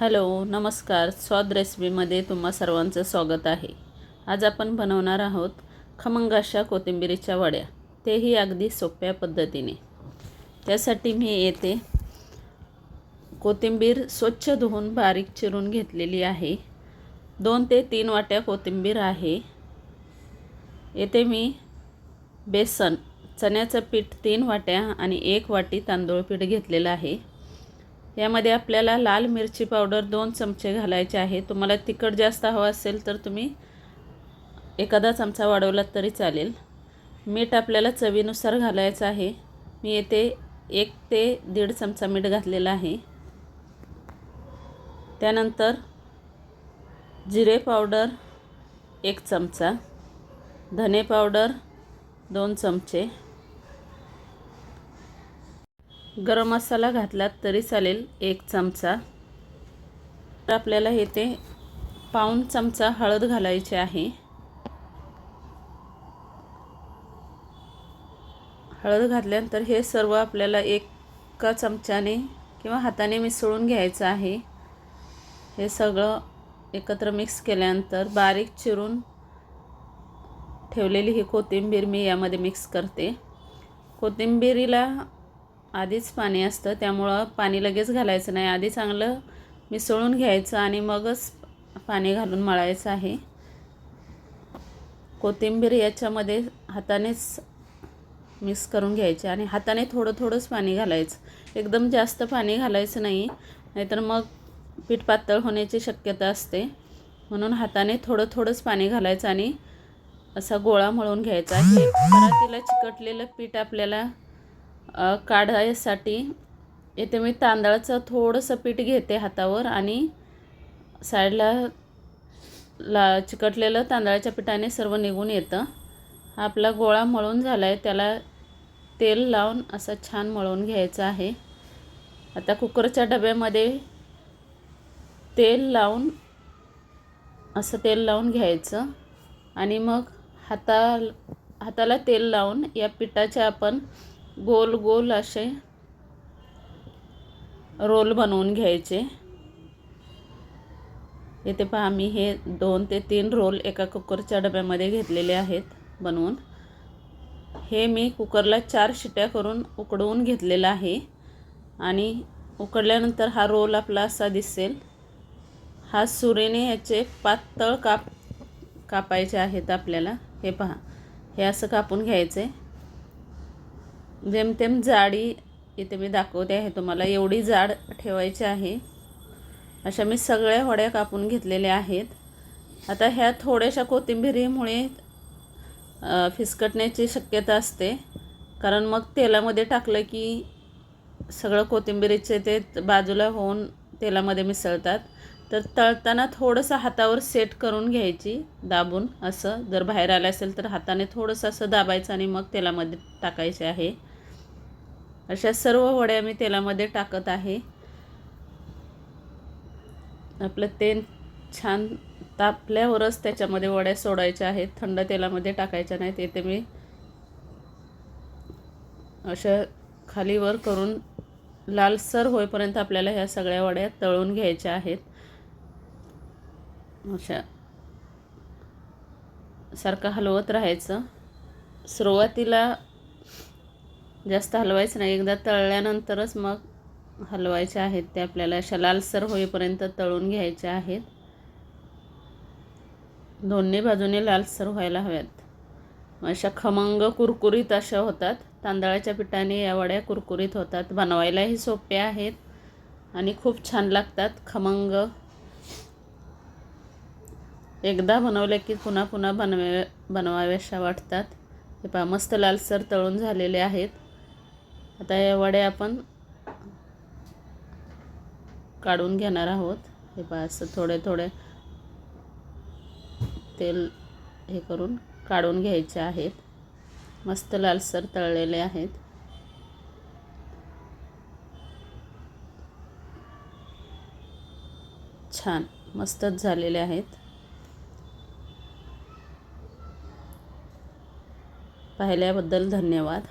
Hello नमस्कार. स्वाद रेसिपीमध्ये तुम्हा सर्वांचं स्वागत आहे. आज आपण बनवणार आहोत खमंग अशा कोथिंबिरीच्या वड्या. तेही अगदी सोप्या पद्धतीने. त्यासाठी मी येते. कोथिंबीर स्वच्छ धुवून बारीक चिरून घेतलेली आहे. दोन ते तीन वाट्या कोथिंबीर आहे. येथे मी बेसन चण्याचं पीठ तीन वाट्या आणि एक वाटी तांदूळ पीठ घेतलेलं आहे. यामध्ये आपल्याला लाल मिरची पावडर दोन चमचे घालायचे आहे. तुम्हाला तिखट जास्त हवं असेल तर तुम्ही एखादा चमचा वाढवलात तरी चालेल. मीठ आपल्याला चवीनुसार घालायचं आहे. मी येथे एक ते दीड चमचा मीठ घातलेला आहे. त्यानंतर जिरे पावडर एक चमचा धने पावडर दोन चमचे गरम मसाला घातलात तरी चालेल एक चमचा. तर आपल्याला येथे पाऊण चमचा हळद घालायची आहे. हळद घातल्यानंतर हे सर्व आपल्याला एका चमच्याने किंवा हाताने मिसळून घ्यायचं आहे. हे सगळं एकत्र मिक्स केल्यानंतर बारीक चिरून ठेवलेली ही कोथिंबीर मी यामध्ये मिक्स करते. कोथिंबीरीला आधीच पाणी असतं त्यामुळं पाणी लगेच घालायचं नाही. आधी चांगलं मिसळून घ्यायचं आणि मगच पाणी घालून मळायचं आहे. कोथिंबीर याच्यामध्ये हातानेच मिक्स करून घ्यायचे आणि हाताने थोडं थोडंच पाणी घालायचं. एकदम जास्त पाणी घालायचं नाही नाहीतर मग पीठ पातळ होण्याची शक्यता असते. म्हणून हाताने थोडं थोडंच पाणी घालायचं आणि असा गोळा मळून घ्यायचा आहे. परातीला चिकटलेलं पीठ आपल्याला काढायसाठी येथे मी तांदळाचं थोडंसं पीठ घेते हातावर आणि साईडला ला चिकटलेलं तांदळाच्या पिठाने सर्व निघून येतं. हा आपला गोळा मळून झाला आहे त्याला तेल लावून असं छान मळून घ्यायचं आहे. आता कुकरच्या डब्यामध्ये तेल लावून असं तेल लावून घ्यायचं. आणि मग हाता हाताला तेल लावून या पिठाच्या आपण गोल गोल असे रोल बनवून घ्यायचे. इथे पहा मी हे दोन ते तीन रोल एका कुकरच्या डब्यामध्ये घेतलेले आहेत बनवून. हे मी कुकरला चार शिट्या करून उकडवून घेतलेलं आहे आणि उकडल्यानंतर हा रोल आपला असा दिसेल. हा सुरेने ह्याचे पातळ काप कापायचे आहेत आपल्याला. हे पहा हे असं कापून घ्यायचे. जेमतेम जाडी इथे मी दाखवते आहे. तुम्हाला एवढी जाड ठेवायची आहे. अशा मी सगळ्या वड्या कापून घेतलेल्या आहेत. आता ह्या थोड्याशा कोथिंबिरीमुळे फिसकटण्याची शक्यता असते. कारण मग तेलामध्ये टाकलं की सगळं कोथिंबिरीचे ते बाजूला होऊन तेलामध्ये मिसळतात. तर तळताना थोडंसं हातावर सेट करून घ्यायची दाबून. असं जर बाहेर आलं असेल तर हाताने थोडंसं असं दाबायचं आणि मग तेलामध्ये टाकायचे आहे. अशा सर्व वड्या मी तेलामध्ये टाकत आहे. आपलं तेल छान तापल्यावरच त्याच्यामध्ये वड्या सोडायच्या आहेत. थंड तेलामध्ये टाकायच्या नाहीत. येथे मी अशा खालीवर करून लालसर होईपर्यंत आपल्याला ह्या सगळ्या वड्या तळून घ्यायच्या आहेत. अशा सारखं हलवत राहायचं. सुरुवातीला जास्त हलवायचं नाही. एकदा तळल्यानंतरच मग हलवायचे आहेत ते आपल्याला. अशा लालसर होईपर्यंत तळून घ्यायचे आहेत. दोन्ही बाजूने लालसर व्हायला हव्यात. अशा खमंग कुरकुरीत अशा होतात. तांदळाच्या पिठाने या वड्या कुरकुरीत होतात. बनवायलाही सोप्या आहेत आणि खूप छान लागतात. खमंग. एकदा बनवले की पुन्हा पुन्हा बनवे बनवाव्याशा वाटतात. हे पहा मस्त लालसर तळून झालेले आहेत. आता या वड्या आपण काढून घेणार आहोत. हे पहा असं थोडे थोडे तेल हे करून काढून घ्यायचे आहेत. मस्त लालसर तळलेले आहेत. छान मस्तच झालेले आहेत. पाहिल्याबद्दल धन्यवाद.